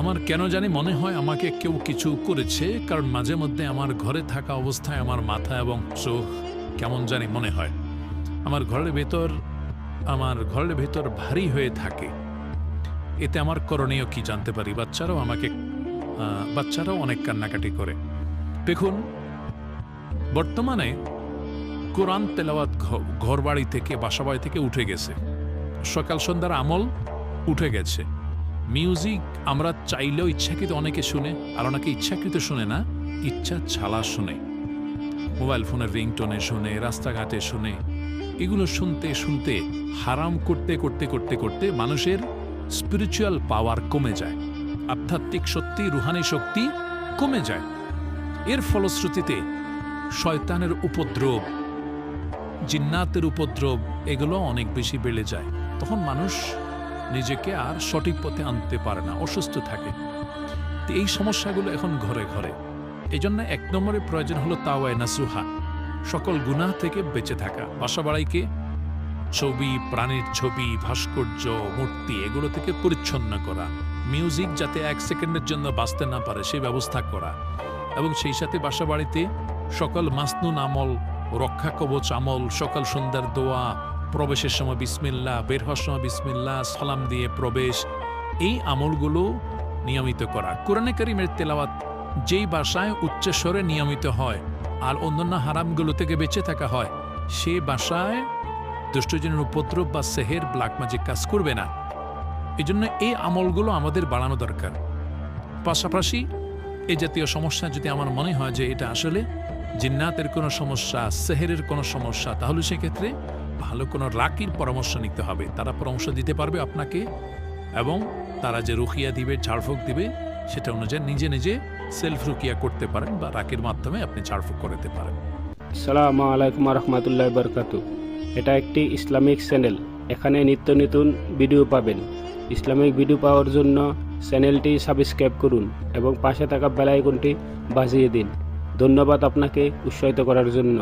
আমার কেন জানি মনে হয় আমাকে কেউ কিছু করেছে, কারণ মাঝে মধ্যে আমার ঘরে থাকা অবস্থায় আমার মাথা এবং চোখ কেমন জানি মনে হয়। আমার ঘরের ভেতর, আমার ঘরের ভেতর ভারী হয়ে থাকে। এতে আমার করণীয় কি জানতে পারি? বাচ্চারাও আমাকে বাচ্চারাও অনেক কান্নাকাটি করে। দেখুন, বর্তমানে কোরআন তেলাওয়াত ঘরবাড়ি থেকে, বাসাবাড়ি থেকে উঠে গেছে। সকাল সন্ধ্যার আমল উঠে গেছে। মিউজিক আমরা চাইলেও ইচ্ছাকৃত অনেকে শুনে, আর অনেকে ইচ্ছাকৃত শুনে না, ইচ্ছা ছাড়া শুনে। মোবাইল ফোনের রিংটোনে শুনে, রাস্তাঘাটে শুনে। এগুলো শুনতে শুনতে, হারাম করতে করতে করতে করতে মানুষের স্পিরিচুয়াল পাওয়ার কমে যায়। আধ্যাত্মিক শক্তি, রুহানি শক্তি কমে যায়। এর ফলশ্রুতিতে শয়তানের উপদ্রব, জিন্নাতের উপদ্রব, এগুলো অনেক বেশি বেড়ে যায়। তখন মানুষ নিজেকে আর সঠিক পথে আনতে পারে না, অসুস্থ থাকে। তো এই সমস্যাগুলো এখন ঘরে ঘরে। এই জন্য এক নম্বরে প্রয়োজন হলো তাওয়ায় নাসুহা। সকল গুনাহ থেকে বেঁচে থাকা। বাসা বাড়াইকে ছবি, প্রাণীর ছবি, ভাস্কর্য, মূর্তি, এগুলো থেকে পরিচ্ছন্ন করা। মিউজিক যাতে এক সেকেন্ডের জন্য বাঁচতে না পারে সেই ব্যবস্থা করা। এবং সেই সাথে বাসা বাড়িতে সকল মাসনুন আমল, রক্ষা কবচ আমল, সকাল সন্ধ্যার দোয়া প্রবেশের সময় বিসমিল্লা বের হওয়ার সময় বিসমিল্লা সালাম দিয়ে প্রবেশ, এই আমলগুলো নিয়মিত করা। কোরআনে কারিমের তেলাওয়াত যেই বাসায় উচ্চস্বরে নিয়মিত হয় আর অন্যান্য হারামগুলো থেকে বেঁচে থাকা হয়, সে বাসায় দুষ্টজনের উপদ্রব বা সেহের ব্ল্যাক ম্যাজিক কাজ করবে না। এই জন্য এই আমলগুলো আমাদের বাড়ানো দরকার। পাশাপাশি এই জাতীয় সমস্যা যদি আমার মনে হয় যে এটা আসলে জিন্নাতের কোনো সমস্যা, সেহেরের কোনো সমস্যা, তাহলে সেক্ষেত্রে ভালো কোনো রাকির পরামর্শ নিতে হবে। তারা পরামর্শ দিতে পারবে আপনাকে এবং তারা যে রুকিয়া দিবে, ঝাড়ফুঁক দিবে, সেটা অনুযায়ী নিজে নিজে সেলফ রুকিয়া করতে পারেন বা রাকির মাধ্যমে আপনি ঝাড়ফুঁক করতে পারেন। সালামু আলাইকুম রহমতুল্লাহ বরকাতু এটা একটি ইসলামিক চ্যানেল। এখানে নিত্য নতুন ভিডিও পাবেন। ইসলামিক ভিডিও পাওয়ার জন্য চ্যানেলটি সাবস্ক্রাইব করুন এবং পাশে থাকা বেলাইকনটি বাজিয়ে দিন। ধন্যবাদ আপনাকে উৎসাহিত করার জন্য।